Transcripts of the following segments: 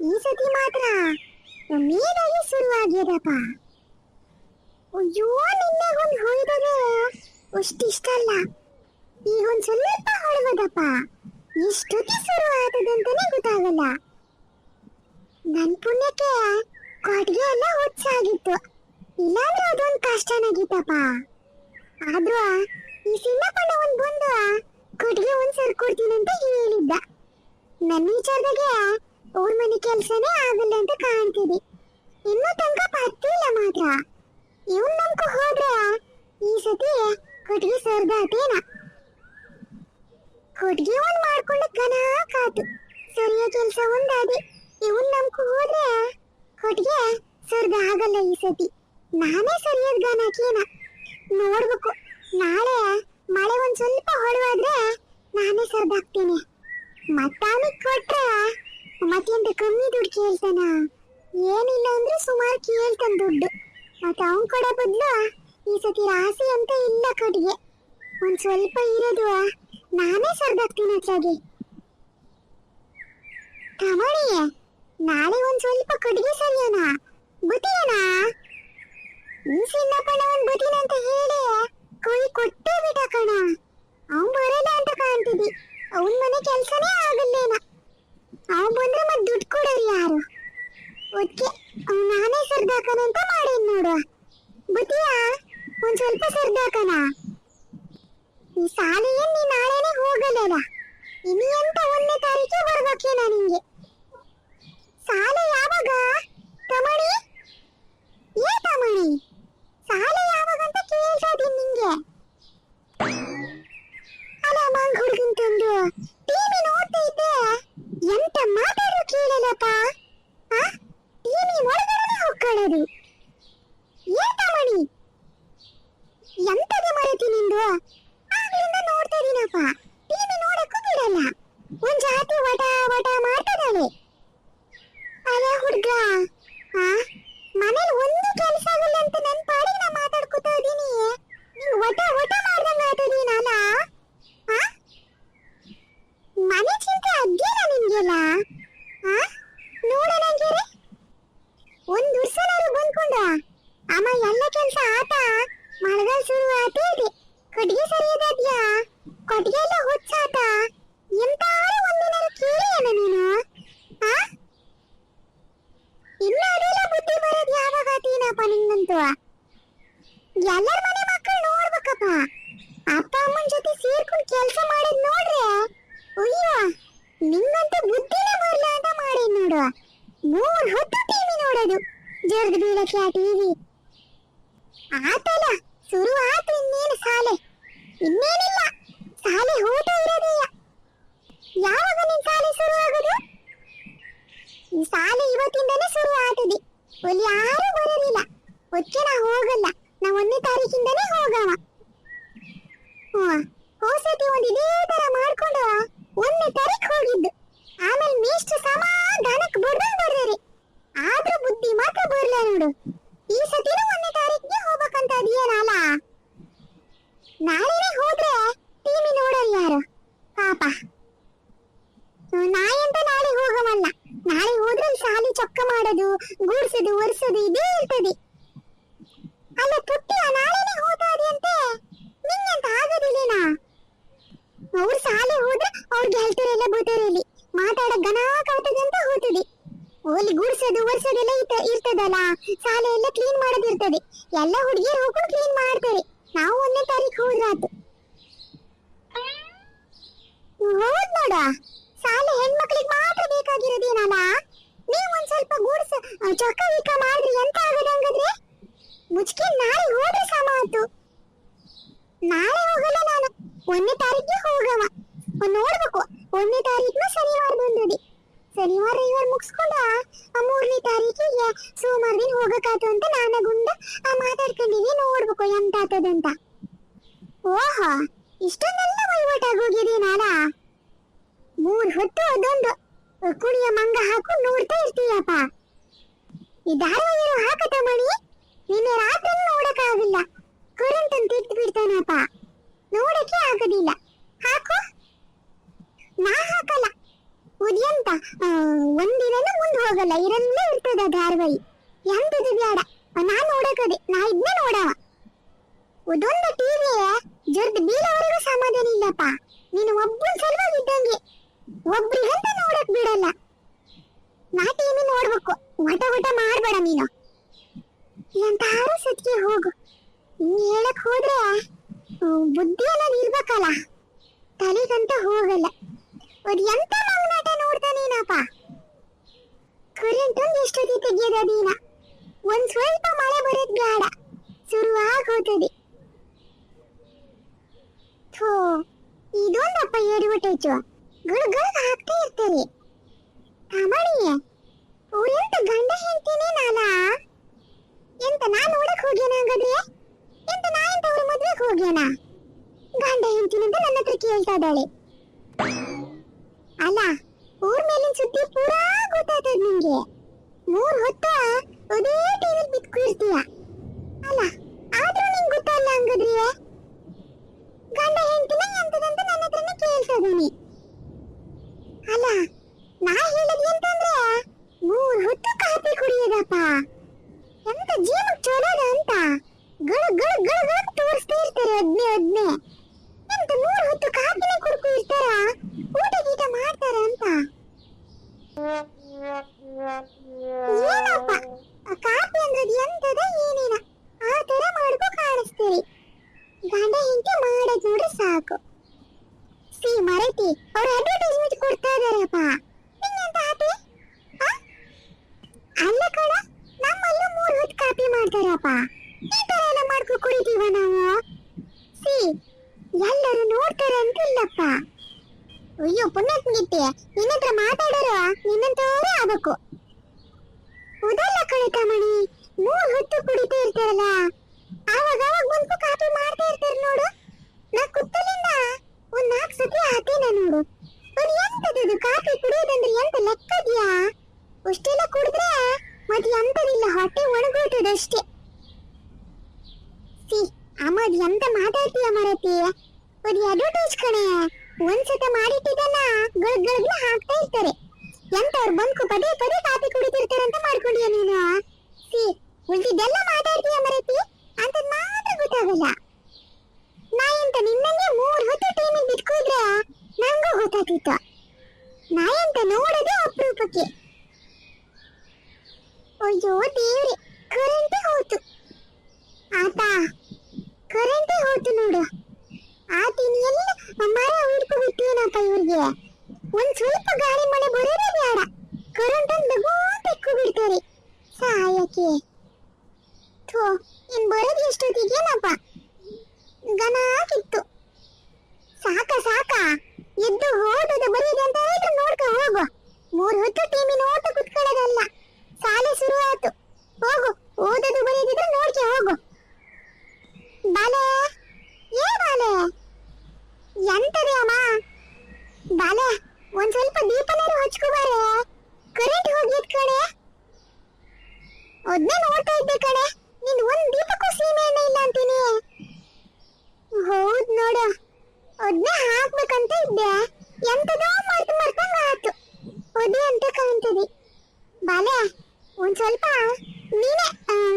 ಈ ಸತಿ ಮಾತ್ರ. ಮೇಲಾಗಿ ಶುರುವಾಗ್ಯದಪ್ಪ. ಅಯ್ಯೋ, ನಿನ್ನೆ ಒಂದು ಹೊಯ್ದರೆ ಅಷ್ಟಿಷ್ಟ ಅಲ್ಲ. ಈಗ ಒಂದ್ ಸ್ವಲ್ಪ ಹೊಳಗದಪ್ಪ. ಎಷ್ಟೊತ್ತಿ ಶುರು ಆತದಂತಾನೆ ಗೊತ್ತಾಗಲ್ಲ. ನನ್ ಪುಣ್ಯಕ್ಕೆ ಕೊಟ್ಗೆ ಎಲ್ಲ ಹುಚ್ಚಾಗಿತ್ತು. ಇಲ್ಲಾಂದ್ರೆ ಅದೊಂದು ಕಷ್ಟನಾಗಿತ್ತಪ್ಪ. ಆದ್ರೂ ಈ ಸಿನ್ನಪ್ಪಣ್ಣ ಒಂದು ಬಂದು ಕೊಟ್ಗೆ ಒಂದ್ ಸರ್ಕೊಡ್ತೀನಿ ಅಂತ ಹೇಳಿದ್ದ. ನನ್ನ ವಿಚಾರದಾಗೆ ಅವ್ರ ಮನೆ ಕೆಲಸನೇ ಆಗಲ್ಲ ಅಂತ ಕಾಣ್ತಿದೆ ಇನ್ನೂ ತನಕ ಪತ್ತಿಲ್ಲ ಮಾತ್ರ. ಇವನ್ ನಮ್ಕ ಹೋದ್ರೆ ಈ ಸತಿ ಕೊಟ್ಗಿ ಸರ್ದಾತೇನ ಕೊಟ್ಗಿ ಒಂದ್ ಮಾಡ್ಕೊಂಡು ಗನ ಕಾತು. ಸರಿಯ ಕೆಲಸ ಒಂದಾದೆ. ಇವನ್ ನಮ್ಕ ಹೋದ್ರೆ ಕೊಟ್ಗೆ ಸರ್ದ ಆಗಲ್ಲ ಈ ಸತಿ. ನಾನೇ ಸರಿಯಾದ ಗಾನಕೇನ ನೋಡ್ಬೇಕು. ನಾಳೆ ಮಳೆ ಒಂದ್ ಸ್ವಲ್ಪ ಹೊಳವಾದ್ರೆ ನಾನೇ ಸರ್ದಾಕ್ತೀನಿ ಮತ್ತಾನಿ ಕೊಟ್ರೆ ಮತ್ತೆಂತ ಕಮ್ಮಿ ದುಡ್ಡು ಕೇಳ್ತಾನ? ಏನಿಲ್ಲ ಅಂದ್ರೆ ಸುಮಾರು ಕೇಳ್ತಾನ ದುಡ್ಡು. ಮತ್ತೆ ಅವನ್ ಕೊಡೋ ಬದ್ಲು ಈ ಸತಿ ರಾಸಿ ಅಂತ ಇಲ್ಲ ಕಟ್ಟಿಗೆ ಒಂದ್ ಸ್ವಲ್ಪ ಇರೋದು, ನಾನೇ ಸರ್ದಾಗ್ತೀನಿ ಅತ್ಲಾಗೆ ತಮಣಿ ನಾಳೆ ಒಂದ್ ಸ್ವಲ್ಪ ಕಟ್ಟಿಗೆ ಸರಿಯೋಣ. ಬುತ್ತಿಯನ ಈ ಸಿನ್ನಪ್ಪನ ಒಂದ್ ಬುತ್ತಿನ ಅಂತ ಹೇಳಿ ಕೊಯ್ ಕೊಟ್ಟೇ ಬಿಟ್ಟ ಕಣ. ಅವನ್ ಬರಲ್ಲ ಅಂತ ಕಾಣ್ತಿದ್ದಿ. ಅವನ್ ಮನೆ ಕೆಲ್ಸನೇ ಆಗಲ್ಲೇನ. ಅವನ್ ಬಂದ್ರೆ ಮತ್ ದುಡ್ಡು ಕೊಡೋರು ಯಾರು? ಓಕೆ ಅವ ನಾನೇ ಸರ್ದಾಕನ ಅಂತ ಮಾಡೇನ್ ನೋಡು ಬುದ್ಧಿಯ? ಒಂದ್ ಸ್ವಲ್ಪ ಸರ್ದಾಕನ? ಈ ಸಾಲಿಗೆ ನೀ ನಾಳೆನೆ ಹೋಗಲ್ಲ ಇನಿ ಅಂತ ಒಂದನೇ ತಾರೀಕೆ ಬರ್ಬೇಕೇನ ನಿಂಗೆ? ಸಾಲೆ ಯಾವಾಗ? ತಮಣಿ? ಏ ತಮಣಿ ಸಾಲೆ ಯಾವಾಗ ಅಂತ ಕೇಳ್ತಾ ಇದೀನಿ ನಿಂಗೆ. ಅಲ್ಲ, ಮಂಗ್ ಹುಡುಗಿನ ತಂದು ಟಿವಿ ನೋಡ್ತಾ ಇದ್ದೆ ಎಂತ ಮಾತಾಡೋ ಕೇಳಲ್ಲಪ್ಪ ಆ ಟಿವಿ ಒಳಗಡೆ ಹೋಗ್ಕೊಳ್ಳೋದು ಏಟ ಮಣಿ ಎಂತದೆ ಮರೆತಿ ನಿಂದು ಆಗ್ಲಿಂದ ನೋಡ್ತಾ ಇದೀನಪ್ಪ ಟಿವಿ ನೋಡಕ್ಕೂ ಬಿಡಲ್ಲ ಒಂದ್ ಜಾತಿ ವಟ ವಟ ಮಾಡ್ತದಾಳೆ ಅಲ್ಲ ಹುಡ್ಗ ಆ ಮನೇಲಿ ಒಂದು ಕೆಲಸ ಆಗಲ್ಲ ಅಂತ ನನ್ ಪಾಡಿಗೆ ನಾ ಮಾತಾಡ್ಕೊತಾ ಇದೀನಿ ನೀನ್ ವಟ ವಟ ಮಾಡ್ದಂಗ ಆತದೀನಲ್ಲ ಆ ಮನೆ ಚಿಂತೆ ಅದೇನ ನಿಮ್ಗೆಲ್ಲ ಆ ನೋಡೋಣಂಗಿರಿ ಒಂದ್ ವರ್ಷನಾರು ಬಂದ್ಕೊಂಡ ಅಮ್ಮ ಎಲ್ಲ ಕೆಲ್ಸ ಆತ ಮಳೆಗಾಲ ಶುರು ಆತೇ ಇದೆ ಕೊಟ್ಟಿಗೆ ಸರಿಯದ್ಯಾ ಕೊಟ್ಟಿಗೆ ಎಲ್ಲ ಹುಚ್ಚಾತ ಎಂತಾರು ಒಂದಿನಾರು ಕೇಳಿಯನ ನೀನು ಆ ಇನ್ನು ಅದೆಲ್ಲ ಬುದ್ಧಿ ಬರೋದು ಯಾವಾಗ ಆತೀನಪ್ಪ ನಿಂಗಂತೂ ಎಲ್ಲರ ಮನೆ ಮಕ್ಕಳು ನೋಡ್ಬೇಕಪ್ಪ ಅಪ್ಪ ಅಮ್ಮನ ಜೊತೆ ಸೇರ್ಕೊಂಡು ಕೆಲಸ ಮಾಡೋದ್ ನೋಡ್ರೆ ಅಯ್ಯೋ ನಿಂಗಂತೂ ಬುದ್ಧಿನೇ ಬರಲ್ಲ ಅಂತ ಮಾಡಿ ನೋಡು ಮೂರ್ ಹೊತ್ತು ಟಿವಿ ನೋಡೋದು ಜರ್ದ್ ಬೀಳಕ್ಕೆ ಆ ಟಿವಿ ಆತಲ್ಲ ಶುರು ಆತು ಇನ್ನೇನು ಸಾಲೆ ಇನ್ನೇನಿಲ್ಲ ಸಾಲೆ ಹೋಟ ಇರೋದೀಯ ಯಾವಾಗ ನಿನ್ ಸಾಲೆ ಶುರು ಆಗೋದು ಈ ಇವತ್ತಿಂದನೇ ಶುರು ಆಗಿದೆ ಒಲಿ ಯಾರು ಬರಲಿಲ್ಲ. ಒಕ್ಕೆ ನಾ ಹೋಗಲ್ಲ. ನಾ ಒಂದನೇ ತಾರೀಕಿಂದನೇ ಹೋಗವ. ಹೋಸತಿ ಒಂದ್ ಇದೇ ತರ ಮಾಡ್ಕೊಂಡು ಒಂದನೇ ತಾರೀಕ್ ಹೋಗಿದ್ದು. ಆಮೇಲೆ ಮೇಷ್ಟ್ರು ಸಮ ದನಕ್ ಆದ್ರ ಆದ್ರೂ ಬುದ್ಧಿ ಮಾತ್ರ ಬರ್ಲ ನೋಡು. ಈ ಸತಿನೂ ಒಂದನೇ ತಾರೀಕಿಗೆ ಹೋಗ್ಬೇಕಂತ ಅದೇನಲ್ಲ ನಾಳೆನೇ ಹೋದ್ರೆ ಟಿವಿ ನೋಡೋರು ಯಾರು ಪಾಪ ಹ್ಮ್, ನಾಯಂತ ನಾಳೆ ಹೋಗವಲ್ಲ ನಾಳೆ ಹೋದ್ರೆ ಸಾಲಿ ಚೊಕ್ಕ ಮಾಡೋದು ಗೂಡ್ಸೋದು ಒರೆಸೋದು ಇದೇ ಇರ್ತದೆ ಅಲ್ಲ ಪುಟ್ಟಿಯ ನಾಳೆನೆ ಹೋದಾರಿ ಅಂತೆ ನಿಂಗೆಂತ ಆಗೋದಿಲ್ಲೇನಾ ಅವ್ರು ಸಾಲೆ ಹೋದ್ರೆ ಅವ್ರ ಗೆಲ್ತರೆಲ್ಲ ಬೂತರಲ್ಲಿ ಮಾತಾಡ ಗನ ಕಾಟದೆ ಅಂತ ಹೋಗ್ತದೆ ಓಲಿ ಗುಡ್ಸೋದು ಒರೆಸೋದೆಲ್ಲ ಇರ್ತ- ಇರ್ತದಲ್ಲ ಸಾಲೆ ಎಲ್ಲ ಕ್ಲೀನ್ ಎಲ್ಲ ಹುಡುಗಿಯರು ಹೋಗ್ಕೊಂಡು ಕ್ಲೀನ್ ಮಾಡ್ತಾರೆ. ನಾವು ಒಂದನೇ ತಾರೀಕು ಹೋದ್ರಾತು. ಹೌದ್ ನೋಡ. ಸಾಲೆ ಹೆಣ್ಮಕ್ಳಿಗೆ ಮಾತ್ರ ಬೇಕಾಗಿರೋದೇನಲ್ಲ ನೀವು ಒಂದ್ ಸ್ವಲ್ಪ ಗೂಡ್ಸ ಚೊಕ್ಕ ವಿಕ ಮಾಡ್ರಿ ಎಂತ ಆಗೋದಂಗದ್ರೆ ಮುಚ್ಕೆ ನಾಳೆ ಹೋದ್ರೆ ಸಮ ಆತು. ನಾಳೆ ಹೋಗಲ್ಲ ನಾನು. ಒಂದನೇ ತಾರೀಕಿಗೆ ಹೋಗವ. ನೋಡ್ಬೇಕು. ಒಂದನೇ ತಾರೀಕಿನ ಶನಿವಾರ ಬಂದದಿ. ಶನಿವಾರ ರವಿವಾರ ಮುಗಿಸ್ಕೊಂಡ ಮೂರನೇ ತಾರೀಕಿಗೆ ಸೋಮವಾರ ದಿನ ಹೋಗಕ್ಕಾತು ಅಂತ ನಾನ ಗುಂಡ ಮಾತಾಡ್ಕೊಂಡಿವಿ ನೋಡ್ಬೇಕು ಎಂತ ಆತದಂತ ಓಹೋ ಇಷ್ಟೊಂದೆಲ್ಲ ವಹಿವಾಟ್ ಆಗೋಗಿದೀನಲ್ಲ ಮೂರ್ ಹೊತ್ತು ಅದೊಂದು ಕುಣಿಯ ಮಂಗ ಹಾಕು ನೋಡ್ತಾ ಇರ್ತೀಯಪ್ಪ. ಈ ಧಾರಾವಾಹಿರು ಹಾಕತ ಮಣಿ, ನಿನ್ನೆ ರಾತ್ರಿ ನೋಡಕ್ಕಾಗಿಲ್ಲ ಕರೆಂಟ್ ಅಂತ ಇಟ್ಟು ಬಿಡ್ತಾನಪ್ಪ ನೋಡಕ್ಕೆ ಆಗೋದಿಲ್ಲ. ಒಂದಿನನೂ ಮುಂದೆ ಹೋಗಲ್ಲ, ಇರಲ್ಲೇ ಇರ್ತದ ಧಾರವಾಹಿ ಎಂತದು ಬೇಡ. ನಾನು ನೋಡಕದೆ ನಾ ಇದ್ನೇ ನೋಡವ. ಒಂದೊಂದು ಟಿವಿ ಜರ್ದ್ ಬೀಳವರೆಗೂ ಸಮಾಧಾನ ಇಲ್ಲಪ್ಪ. ನೀನು ಒಬ್ಬನ ಸಲುವಾಗಿದ್ದಂಗೆ. ಒಬ್ರಿಗಂತ ನೋಡಕ್ ಬಿಡಲ್ಲ. ನಾ ಟಿವಿ ನೋಡ್ಬೇಕು. ವಟ ವಟ ಮಾಡ್ಬೇಡ ನೀನು. ಎಂತಾರು ಸತ್ಗೆ ಹೋಗು. ನೀನ್ ಹೇಳಕ್ ಹೋದ್ರೆ ಬುದ್ಧಿ ಎಲ್ಲ ನಿಲ್ಬೇಕಲ್ಲ. ತಲೆಗಂತ ಹೋಗಲ್ಲ. ಅದು ಎಂತ ನೋಡ್ತಾನೇನಪ್ಪ ಕರೆಂಟ್ ಒಂದು ಎಷ್ಟೊತ್ತಿ ತೆಗಿಯೋದ ದಿನ ಒಂದ್ ಸ್ವಲ್ಪ ಮಳೆ ಬರೋದ್ ಬೇಡ. ಶುರುವಾಗಿ ಹೋಗ್ತದೆ ಥೋ, ಇದೊಂದಪ್ಪ ಏರಿಬಿಟ್ಟು ಗಳು ಗಳು ಹಾಕ್ತಾ ಇರ್ತಾರೆ ಅಮಣಿಯೇ ಅವ್ರೆಂತ ಗಂಡ ಹೆಂಡ್ತಿನೇ ನಾಲ ಎಂತ ನಾ ನೋಡಕ್ ಹೋಗ್ಯಾನ ಹಂಗಾದ್ರೆ? ಎಂತ ನಾ ಎಂತ ಅವ್ರ ಮದ್ವೆಗೆ ಹೋಗ್ಯಾನ? ಗಂಡ ಹೆಂಡ್ತಿನಂತ ನನ್ನ ಹತ್ರ ಕೇಳ್ತಾ ಇದ್ದಾಳೆ ಅಲ್ಲ ಮೇಲಿನ ಸುದ್ದಿ ಪೂರಾ ಗೊತ್ತಾಗ್ತದ ನಿಂಗೆ ಮೂರ್ ಹೊತ್ತ ಅದೇ ಟಿವಿ ಬಿತ್ಕಿರ್ತೀಯ ಅಲ್ಲ, ಆದ್ರೂ ನಿಂಗೆ ಗೊತ್ತಲ್ಲ ಹಂಗದ್ರಿ? ಗಂಡ ಹೆಂಡತಿನ ಎಂತದಂತ ನನ್ನ ಹತ್ರನೇ ಕೇಳ್ತಾ ಇದೀನಿ ಗಂಡ ಹೆಂಡತಿ ಮಾಡೋದ್ ನೋಡ್ರಿ ಸಾಕು. ಸಿ ಮರೈತಿ, ಅವ್ರ ಅಡ್ವರ್ಟೈಸ್ಮೆಂಟ್ ಕೊಡ್ತಾ ಇದಾರಪ್ಪ. ನಿಂಗೆಂತ ಆತಿ? ಅಲ್ಲ ಕಣ, ನಮ್ಮಲ್ಲೂ ಮೂರ್ ಹೊತ್ತು ಕಾಪಿ ಮಾಡ್ತಾರಪ್ಪ. ಈ ತರ ಎಲ್ಲ ಮಾಡ್ಕೊ ಕುಡಿತೀವ ನಾವು? ಸಿ ಎಲ್ಲರೂ ನೋಡ್ತಾರೆ ಅಂತಿಲ್ಲಪ್ಪ. ಅಯ್ಯೋ ಪುಣ್ಯಾತ್ಮಗಿತ್ತಿ ನಿನ್ನ ಹತ್ರ ಮಾತಾಡೋರು ನಿನ್ನಂತವರೇ ಆಗ್ಬೇಕು. ಉದಲ್ಲ ಕಳಿತಮಣಿ ಮೂರ್ ಹೊತ್ತು ಕುಡಿತಾ ಇರ್ತಾರಲ್ಲ. ಆವಾಗ ಅವಾಗ ಬಂದು ಕಾಪಿ ಮಾಡ್ತಾ ಇರ್ತಾರೆ ನೋಡು. ನಾ ಕುತ್ತಲಿಂದ ಒಂದ್ ನಾಲ್ಕು ಸತಿ ಆತೇನ ನೋಡು. ಅದು ಎಂತದದು ಕಾಫಿ ಕುಡಿಯೋದಂದ್ರೆ ಎಂತ ಲೆಕ್ಕದ್ಯಾ ಅಷ್ಟೆಲ್ಲ ಕುಡಿದ್ರೆ ಮತ್ತೆ ಎಂತದಿಲ್ಲ? ಹೊಟ್ಟೆ ಒಣಗೋಯ್ತದಷ್ಟೇ ಸಿ ಅಮ್ಮ, ಅದ್ ಎಂತ ಮಾತಾಡ್ತೀಯ ಮರತಿ? ಅದು ಅಡ್ವರ್ಟೈಸ್ ಕಣೆ. ಒಂದ್ಸತ ಮಾಡಿಟ್ಟಿದ್ದಲ್ಲ, ಗಳ್ ಗಳಗ್ನ ಹಾಕ್ತಾ ಇರ್ತಾರೆ. ಎಂತವ್ರು ಬಂದ್ಕು ಪದೇ ಪದೇ ಕಾಫಿ ಅಂತ ಮಾಡ್ಕೊಂಡಿಯ ನೀನು? ಸಿ ಉಳ್ದಿದ್ದೆಲ್ಲ ಮಾತಾಡ್ತೀಯ ಮರತಿ? ಅಂತದ್ ಮಾತ್ರ ಗೊತ್ತಾಗಲ್ಲ. ನಾ ಎಂತ ನಿನ್ನಂಗೆ ಮೂರ್ ಹೊತ್ತು ಟೈಮಿಗೆ ಬಿಟ್ಕೋದ್ರೆ ನಂಗೂ ಗೊತ್ತಾಗ್ತಿತ್ತು. ನಾ ಎಂತ ನೋಡೋದೇ ಅಪರೂಪಕ್ಕೆ. ಅಯ್ಯೋ ದೇವ್ರೆ ಕರೆಂಟೇ ಹೋತು. ಆತ ಕರೆಂಟೇ ಹೋತು ನೋಡು. ಆ ಎಲ್ಲ ಮರ ಹುಡ್ಕೋ ಬಿಟ್ಟೇನಪ್ಪ ಇವ್ರಿಗೆ? ಒಂದ್ ಸ್ವಲ್ಪ ಗಾಳಿ ಮಳೆ ಬರೋದೇ ಬೇಡ ಕರೆಂಟ್ ಒಂದು ಬೆಕ್ಕು ಬಿಡ್ತಾರೆ ಸಾಯಕ್ಕೆ ಥೋ ಇನ್ ಬರೋದು ಎಷ್ಟೊತ್ತಿಗೇನಪ್ಪ ಗನ ಕಿತ್ತು ಸಾಕ ಸಾಕ ಎದ್ದು ಓದೋದು ಬರೀದೆ ಅಂತ ಹೇಳಿದ್ರೆ ನೋಡ್ಕ ಹೋಗು ಮೂರ್ ಹೊತ್ತು ಟಿವಿ ನೋಡ್ತಾ ಕುತ್ಕೊಳ್ಳೋದಲ್ಲ ಶಾಲೆ ಶುರು ಆಯ್ತು ಹೋಗು ಓದೋದು ಬರೀದಿದ್ರೆ ನೋಡ್ಕೆ ಹೋಗು ಬಾಲೆ ಏ ಬಾಲೆ ಎಂತದೆ ಅಮ್ಮ ಬಾಲೆ ಒಂದ್ ಸ್ವಲ್ಪ ದೀಪನಾರು ಹಚ್ಕೋಬಾರೆ ಕರೆಂಟ್ ಹೋಗಿದ್ ಕಣೆ ಅದ್ನೇ ನೋಡ್ತಾ ಇದ್ದೆ ಕಣೆ ನಿನ್ ಒಂದ್ ದೀಪಕ್ಕೂ ಸೀಮೆ ಎಣ್ಣೆ ಇಲ್ಲ ಅಂತೀನಿ ಹೌದ್ ನೋಡು ಅದ್ನೇ ಹಾಕ್ಬೇಕಂತ ಇದ್ದೆ ಎಂತದೋ ಮರ್ತು ಮರ್ತಂಗ ಆಯ್ತು ಅದೇ ಅಂತ ಕಾಣ್ತದೆ ಬಾಲೆ, ಒಂದ್ ಸ್ವಲ್ಪ ನೀನೆ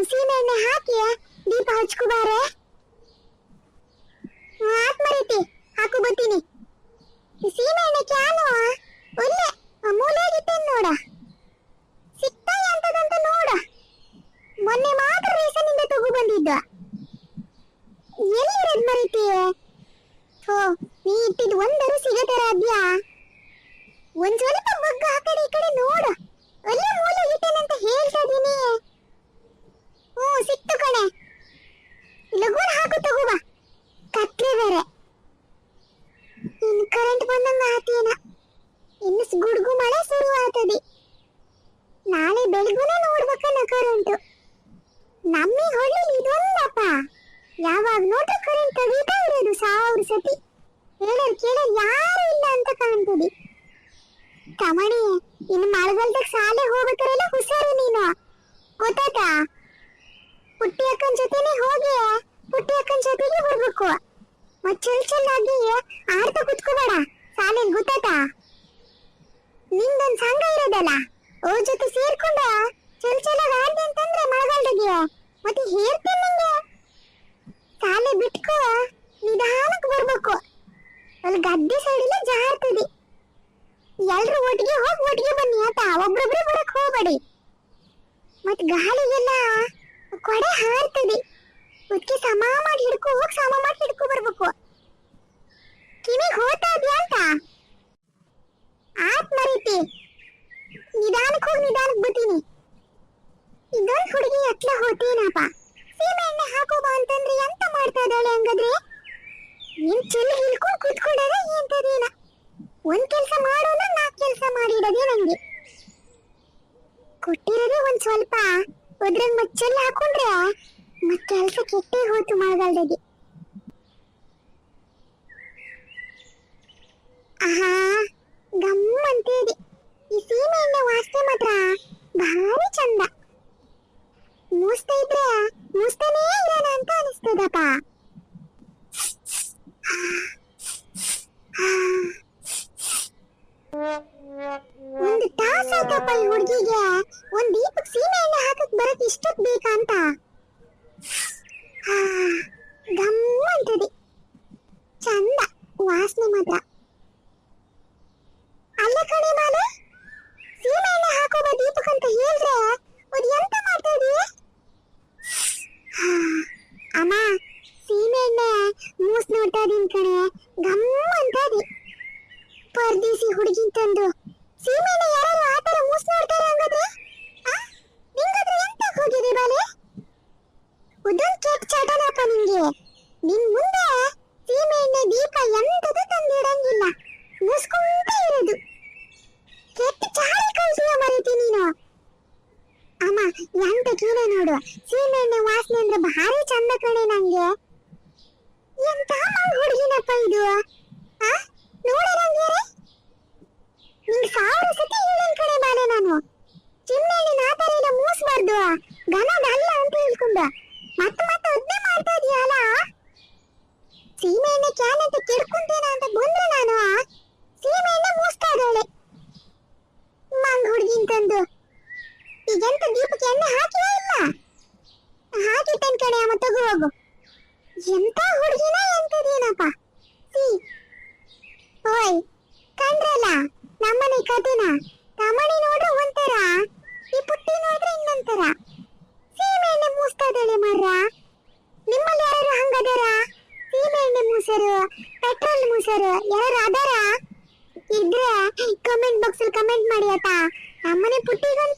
ಸೀಮೆ ಎಣ್ಣೆ ಹಾಕಿ ದೀಪ ಹಚ್ಕೋಬಾರೆ ಆತ್ ಮರೀತಿ, ಹಾಕು ಬರ್ತೀನಿ. ಸೀಮೆ ಎಣ್ಣೆ ಕ್ಯಾನು ಒಳ್ಳೆ ಮೂಲೆಯಾಗಿಟ್ಟೇನ್ ನೋಡ. ಸಿಗ್ತಾ ಅಂತದಂತ ನೋಡ. ಮೊನ್ನೆ ಮಾತ್ರ ರೇಷನಿಂದ ತಗೋ ಬಂದಿದ್ದ. ಎಲ್ಲಿರೋದ್ ಮರೈತಿ? ಹೋ ನೀ ಇಟ್ಟಿದ್ ಒಂದರು ಸಿಗತರ ಅದ್ಯಾ ಒಂದ್ ಸ್ವಲ್ಪ ಮಗ್ಗ ಆ ಕಡೆ ಈ ಕಡೆ ನೋಡು ಅಲ್ಲೇ ಮೂಲೆ ಇಟ್ಟೇನಂತ ಹೇಳ್ತಾ ಇದೀನಿ ಹ್ಞೂ ಸಿಕ್ತು ಕಣೆ ಲಘುನ ಹಾಕು ತಗೋ ಬಾ ಕತ್ಲೆ ಬೇರೆ ಇನ್ನು ಕರೆಂಟ್ ಬಂದಂಗ ಆತೇನ ಇನ್ನು ಸ್- ಗುಡ್ಗು ಮಳೆ ಶುರು ಆಗ್ತದೆ ನಾಳೆ ಬೆಳಗುನೆ ನೋಡ್ಬೇಕನ್ನ ಕರೆಂಟು ನಮ್ಮಿ ಹೊಳ್ಳಿ ಇದೊಂದಪ್ಪ ಯಾವಾಗ ನೋಟ ಕರೆಂಟ್ ತೆಗಿತಾ ಇರೋದು ಸಾವಿರ ಸತಿ. ಹೇಳೋರ್ ಕೇಳರ್ ಯಾರು ಇಲ್ಲ ಅಂತ ಕಾಣ್ತದೆ. ಕಮಣಿ ಇನ್ನು ಮಳೆಗಾಲದಾಗ ಶಾಲೆ ಹೋಗ್ಬೇಕಾರೆಲ್ಲ ಹುಷಾರು ನೀನು. ಗೊತ್ತಾಯ್ತಾ? ಪುಟ್ಟಿ ಅಕ್ಕನ ಜೊತೆನೆ ಹೋಗಿ, ಪುಟ್ಟಿ ಅಕ್ಕನ ಜೊತೆಗೆ ಬರ್ಬೇಕು. ಮತ್ ಚಲ್ ಆಗಿ ಆಡ್ತಾ ಕುತ್ಕೋಬೇಡ. ಶಾಲೆ ಗೊತ್ತಾಯ್ತಾ? ನಿಂದೊಂದ್ ಸಂಘ ಇರೋದಲ್ಲ, ಅವ್ರ ಜೊತೆ ಸೇರ್ಕೊಂಡ ಚಲ್ ಚಲಾಗ್ ಆಡ್ದೆ ಅಂತಂದ್ರೆ ಮಳೆಗಾಲದಾಗೆ. ಮತ್ತೆ ಹೇಳ್ತೇನೆ ಶಾಲೆ ಬಿಟ್ಕೋ ನಿಧಾನಕ್ಕೆ ಬರ್ಬೇಕು. ಅಲ್ಲಿ ಗದ್ದೆ ಸೈಡಿಲ್ಲ ಜಾರ್ತದೆ. ಎಲ್ರು ಒಟ್ಟಿಗೆ ಹೋಗಿ ಒಟ್ಟಿಗೆ ಬನ್ನಿ ಆತ, ಒಬ್ರೊಬ್ರು ಬರಕ್ ಹೋಗಬೇಡಿ. ಮತ್ ಗಾಳಿಗೆಲ್ಲ ಕೊಡೆ ಹಾರ್ತದೆ. ಅದಕ್ಕೆ ಸಮ ಮಾಡಿ ಹಿಡ್ಕೊ, ಹೋಗಿ ಸಮ ಮಾಡಿ ಹಿಡ್ಕೊ ಬರ್ಬೇಕು. ಕಿವಿಗ್ ಹೋಗ್ತಾ ಇದ್ಯಾ ಅಂತ ಆತ್ ಮರೀತಿ ನಿಧಾನಕ್ಕೆ ಹೋಗಿ ನಿಧಾನಕ್ಕೆ ಬರ್ತೀನಿ ಇದೊಂದು ಹುಡುಗಿ ಎತ್ಲ ಹೋತೇನಪ್ಪ ಸೀಮೆ ಎಣ್ಣೆ ಹಾಕೋ ಬಾ ಅಂತಂದ್ರೆ ಎಂತ ಮಾಡ್ತಾ ಇದ್ದಾಳೆ ಹಂಗಾದ್ರೆ ಏನ್ ಚೆಲ್ಲಿ ಹಿಲ್ಕೊಂಡು ಕೂತ್ಕೊಂಡಾಗ ಎಂತದೇನ ಒಂದ್ ಕೆಲಸ ಮಾಡೋಣ ನಾಲ್ಕು ಕೆಲ್ಸ ಮಾಡಿಡೋದೇ ನಂಗೆ? ಕೊಟ್ಟಿರೋದೇ ಒಂದ್ ಸ್ವಲ್ಪ ಒದ್ರಂಗ್ ಮಚ್ಚಲ್ಲಿ ಹಾಕೊಂಡ್ರೆ ಮತ್ ಕೆಲ್ಸ ಕೆಟ್ಟೇ ಹೋಯ್ತು ಮಳೆಗಾಲದಾಗೆ ಆಹಾ, ಗಮ್ಮಂತೆ ಇದೆ. ಈ ಸೀಮೆ ಎಣ್ಣೆ ಮಾತ್ರ ಭಾರಿ ಚಂದ. ಮೂಸ್ತಾ ಇದ್ರೆ ಮೂಸ್ತಾನೇ ಇರೋಣ ಅಂತ ಅನಿಸ್ತದಪ್ಪ. ಒಂದು ತಾಸ್ ಆಯ್ತಪ್ಪ ಈ ಹುಡುಗಿಗೆ ಒಂದ್ ದೀಪಕ್ ಸೀಮೆ ಎಣ್ಣೆ ಹಾಕಕ್ ಬರಕ್ ಇಷ್ಟೊತ್ ಬೇಕಾ ಅಂತ ಹಾ, ಗಮ್ಮಂತದೆ ಚಂದ ವಾಸನೆ ಮಾತ್ರ ಅಲ್ಲ ಕಣೆ ಮಾಲೆ ಸೀಮೆ ಎಣ್ಣೆ ಹಾಕೋ ಬಾ ದೀಪಕ್ ಅಂತ ಹೇಳ್ರೆ ಅದು ಎಂತ ಮಾಡ್ತಾ ಇದೀಯ ಹಾ, ಅಮ್ಮ ಸೀಮೆ ಎಣ್ಣೆ ಮೂಸ್ ನೋಡ್ತಾ ಇದೀನಿ ಕಣೆ ಗಮ್ಮಂತ ಇದೆ ಹುಡುಗಿನ್ ತಂದು ಸೀಮೆನ ಯಾರು ಆ ತರ ಮೂಸ್ ನೋಡ್ತಾರೆ ಹಂಗಾದ್ರೆ? ನಿಂಗಾದ್ರೆ ಎಂತ ಹೋಗಿದೆ ಬಾಲೆ? ಉದನ್ ಕೆಟ್ಟ ಚಟನಪ್ಪ ನಿಂಗೆ. ನಿನ್ ಮುಂದೆ ಸೀಮೆಎಣ್ಣೆ ದೀಪ ಎಂತದು ತಂದಿಡಂಗಿಲ್ಲ. ಮುಸ್ಕೊಂತ ಇರೋದು. ಕೆಟ್ಟ ಚಾಳಿ ಕಳ್ಸಿಯ ಮರೀತಿ ನೀನು. ಅಮ್ಮ, ಎಂತ ಕೀನೆ ನೋಡು ಸೀಮೆಎಣ್ಣೆ ವಾಸನೆ ಅಂದ್ರೆ ಭಾರಿ ಚಂದ ಕಣೆ ನಂಗೆ ಎಂತ ಮಂಗ್ ಹುಡುಗಿನಪ್ಪ ಇದು ಆ ನೋಡಿರಂಗೆ ನಿಂಗ್ ಸಾವಿರ ಸತಿ ಹೇಳಿನ ಕಡೆ ಬಾಲೆ ನಾನು ಚಿಮ್ನೆಣ್ಣೆ ನಾತರ ಇಲ್ಲ ಮೂಸ್ಬಾರ್ದು ಗನದ ಅಲ್ಲ ಅಂತ ಹೇಳ್ಕೊಂಡು ಮತ್ತೆ ಮತ್ತೆ ಅದನ್ನೇ ಮಾಡ್ತಾ ಇದೀಯಲ್ಲ ಸೀಮೆ ಎಣ್ಣೆ ಕ್ಯಾನ್ ಅಂತ ಕೆಡ್ಕೊಂತೇನ ಅಂತ ಬಂದ್ರೆ ನಾನು ಸೀಮೆ ಎಣ್ಣೆ ಮೂಸ್ತಾ ಇದ್ದಾಳೆ ಮಂಗ್ ಹುಡ್ಗಿನ್ ತಂದು ಈಗೆಂತ ದೀಪಕ್ಕೆ ಎಣ್ಣೆ ಹಾಕಿಯಾ ತನ್ ಅಮ್ಮ, ತಗೋ ಹೋಗು. ಎಂತ ಹುಡುಗಿನ ಎಂತದೇನಪ್ಪ. ಓಯ್, ಕಂಡ್ರಲ್ಲ, ನಮ್ಮನೆ ಕತೆನ? ತಮಣಿ ನೋಡ್ರೆ ಒಂಥರ. ಈ ಪುಟ್ಟಿ ನೋಡ್ರೆ ಇನ್ನೊಂಥರ. ಸೀಮೆ ಎಣ್ಣೆ ಮೂಸ್ತಾ ಮರ್ರ. ನಿಮ್ಮಲ್ಲಿ ಯಾರು ಹಂಗದಾರ? ಸೀಮೆ ಎಣ್ಣೆ ಮೂಸರು, ಪೆಟ್ರೋಲ್ ಮೂಸರು ಯಾರು ಅದಾರ? ಇದ್ರೆ, ಕಮೆಂಟ್ ಬಾಕ್ಸ್ ಅಲ್ಲಿ ಕಮೆಂಟ್ ಮಾಡಿ ಆತಾ ನಮ್ಮನೆ ಪುಟ್ಟಿಗಂತೂ